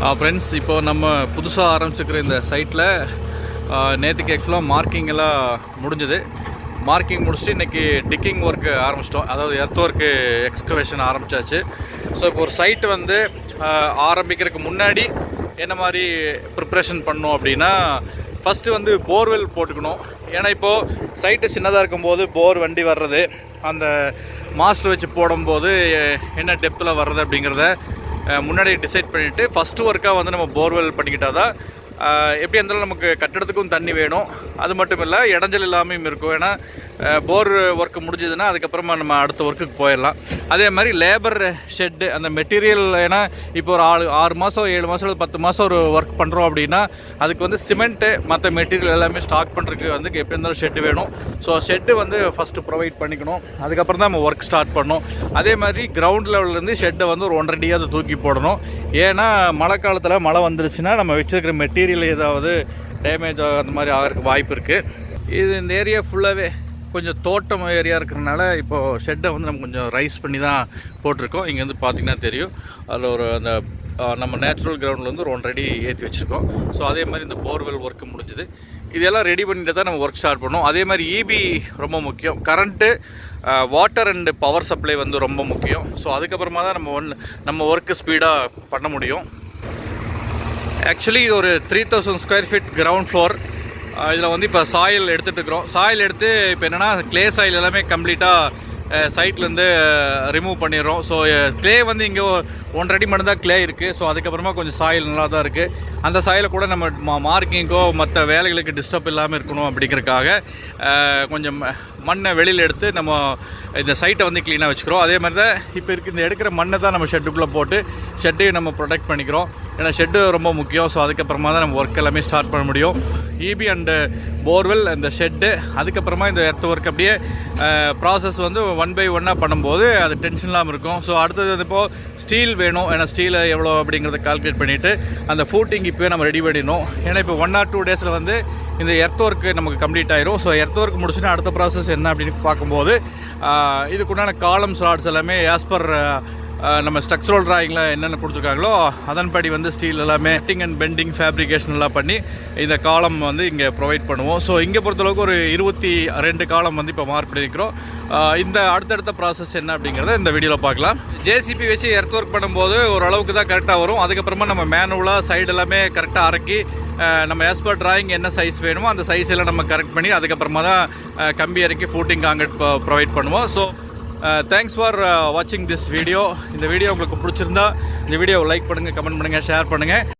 Friends இப்போ நம்ம புதுசாக ஆரம்பிச்சிருக்கிற இந்த சைட்டில் நேற்றுக்கு ஆக்சுவலாக மார்க்கிங் எல்லாம் முடிஞ்சது. மார்க்கிங் முடிச்சுட்டு இன்றைக்கி டிக்கிங் ஒர்க்கு ஆரம்பிச்சிட்டோம். அதாவது எர்த் ஒர்க்கு எக்ஸ்கவேஷன் ஆரம்பித்தாச்சு ஸோ இப்போ ஒரு சைட்டு வந்து ஆரம்பிக்கிறதுக்கு முன்னாடி என்ன மாதிரி ப்ரிப்ரேஷன் பண்ணோம் அப்படின்னா ஃபஸ்ட்டு வந்து போர்வெல் போட்டுக்கணும். ஏன்னா இப்போது சைட்டு சின்னதாக இருக்கும்போது போர் வண்டி வர்றது அந்த மாஸ்டர் வச்சு போடும்போது என்ன டெப்த்தில் வர்றது அப்படிங்கிறத முன்னாடி டிசைட் பண்ணிவிட்டு ஃபஸ்ட்டு ஒர்க்காக வந்து நம்ம போர்வெல் பண்ணிக்கிட்டால் தான் எப்படி இருந்தாலும் நமக்கு கட்டடத்துக்கும் தண்ணி வேணும். அது மட்டும் இல்லை இடைஞ்சல் இல்லாமையும் இருக்கும். ஏன்னா போர் ஒர்க்கு முடிஞ்சதுன்னா அதுக்கப்புறமா நம்ம அடுத்த ஒர்க்குக்கு போயிடலாம். அதே மாதிரி லேபர் ஷெட்டு அந்த மெட்டீரியல் ஏன்னா இப்போ ஒரு ஆறு ஆறு மாதம் ஏழு மாதம் இல்லை பத்து மாதம் ஒரு ஒர்க் பண்ணுறோம் அப்படின்னா அதுக்கு வந்து சிமெண்ட்டு மற்ற மெட்டீரியல் எல்லாமே ஸ்டாக் பண்ணுறதுக்கு வந்து எப்படி இருந்தாலும் ஷெட்டு வேணும். ஸோ ஷெட்டு வந்து ஃபஸ்ட்டு ப்ரொவைட் பண்ணிக்கணும். அதுக்கப்புறம் தான் நம்ம ஒர்க் ஸ்டார்ட் பண்ணணும். அதே மாதிரி கிரவுண்ட் லெவல்லேருந்து ஷெட்டை வந்து ஒரு ஒன்றரை அடியாவது தூக்கி போடணும். ஏன்னா மழை காலத்தில் மழை வந்துருச்சுன்னா நம்ம வச்சுருக்கிற மெட்டீரியல் ஏதாவது டேமேஜ் அந்த மாதிரி ஆகிறதுக்கு வாய்ப்பு இருக்குது இது இந்த ஏரியா ஃபுல்லாகவே கொஞ்சம் தோட்டம் ஏரியா இருக்கிறனால இப்போது ஷெட்டை வந்து நம்ம கொஞ்சம் ரைஸ் பண்ணி தான் போட்டிருக்கோம். இங்கே வந்து பார்த்தீங்கன்னா தெரியும். அதில் ஒரு அந்த நம்ம நேச்சுரல் கிரவுண்டில் வந்து ஒரு ஒன்றரை அடி ஏற்றி வச்சுருக்கோம். ஸோ அதே மாதிரி இந்த போர்வெல் ஒர்க்கு முடிஞ்சுது. இதெல்லாம் ரெடி பண்ணிட்டு தான் நம்ம ஒர்க் ஸ்டார்ட் பண்ணோம். அதே மாதிரி இபி ரொம்ப முக்கியம். Current water and power supply வந்து ரொம்ப முக்கியம். ஸோ அதுக்கப்புறமா தான் நம்ம ஒன் நம்ம ஒர்க்கு ஸ்பீடாக பண்ண முடியும். ஆக்சுவலி இது ஒரு three thousand square feet ground floor இதில் வந்து இப்போ சாயில் எடுத்துகிட்டு இருக்கிறோம். சாயில் எடுத்து இப்போ என்னென்னா க்ளே சாயில் எல்லாமே கம்ப்ளீட்டாக சைட்லேருந்து ரிமூவ் பண்ணிடுறோம். ஸோ க்ளே வந்து இங்கே ஒன்றரை அடி மட்டும் தான் க்ளே இருக்குது ஸோ அதுக்கப்புறமா கொஞ்சம் சாயில் நல்லா தான் இருக்குது அந்த சாயில் கூட நம்ம மா மார்க்கிங்கோ மற்ற வேலைகளுக்கு டிஸ்டர்ப் இல்லாமல் இருக்கணும் அப்படிங்கிறதுக்காக கொஞ்சம் ம- மண்ணை வெளியில் எடுத்து நம்ம இந்த சைட்டை வந்து க்ளீனாக வச்சுக்கிறோம். அதே மாதிரி தான் இப்போ இருக்கு இந்த எடுக்கிற மண்ணை தான் நம்ம ஷெட்டுக்குள்ளே போட்டு ஷெட்டையும் நம்ம ப்ரொடெக்ட் பண்ணிக்கிறோம். ஏன்னா ஷெட்டு ரொம்ப முக்கியம். ஸோ அதுக்கப்புறமா தான் நம்ம ஒர்க் எல்லாமே ஸ்டார்ட் பண்ண முடியும். இபி அண்டு போர்வெல் அந்த ஷெட்டு அதுக்கப்புறமா இந்த எர்த் ஒர்க் அப்படியே ப்ராசஸ் வந்து ஒன் பை ஒன்னாக பண்ணும்போது அது டென்ஷன் இல்லாமல் இருக்கும். ஸோ அடுத்தது வந்து இப்போது ஸ்டீல் வேணும் ஏன்னா ஸ்டீல் எவ்வளோ அப்படிங்கிறத கால்குலேட் பண்ணிவிட்டு அந்த ஃபூட்டிங் இப்போயே நம்ம ரெடி பண்ணிடணும். ஏன்னா இப்போ ஒன் ஆர் டூ டேஸில் வந்து இந்த எர்த் ஒர்க்கு நமக்கு கம்ப்ளீட் ஆயிரும். ஸோ எர்த் ஒர்க் முடிச்சுட்டு அடுத்த ப்ராசஸ் என்ன அப்படின்னு பார்க்கும்போது இதுக்குண்டான காலம் ஸ்லாட்ஸ் எல்லாமே ஆஸ் பர் நம்ம ஸ்ட்ரக்சரல் ட்ராயிங்கில் என்னென்ன கொடுத்துருக்காங்களோ அதன்படி வந்து ஸ்டீல் எல்லாமே கட்டிங் அண்ட் பெண்டிங் ஃபேப்ரிகேஷன் எல்லாம் பண்ணி இந்த காலம் வந்து இங்கே ப்ரொவைட் பண்ணுவோம். ஸோ இங்கே பொறுத்தளவுக்கு ஒரு இருபத்தி ரெண்டு காலம் வந்து இப்போ மார்க் பண்ணியிருக்கிறோம் இந்த அடுத்தடுத்த ப்ராசஸ் என்ன அப்படிங்கிறத இந்த வீடியோவில் பார்க்கலாம். ஜேசிபி வச்சு எர்த் ஒர்க் பண்ணும்போது ஓரளவுக்கு தான் கரெக்டாக வரும். அதுக்கப்புறமா நம்ம மேனுவலாக சைடு எல்லாமே கரெக்டாக அரக்கி நம்ம எஸ்பர் per என்ன சைஸ் வேணுமோ அந்த சைஸ் எல்லாம் நம்ம கரெக்ட் பண்ணி அதுக்கப்புறமா தான் கம்பி இறக்கி ஃபூட்டிங் காங்கிரட் ப்ரொவைட் பண்ணுவோம். ஸோ தேங்க்ஸ் ஃபார் வாட்சிங் திஸ் வீடியோ இந்த வீடியோ உங்களுக்கு பிடிச்சிருந்தா இந்த வீடியோவை லைக் பண்ணுங்கள் கமெண்ட் பண்ணுங்கள் ஷேர் பண்ணுங்கள்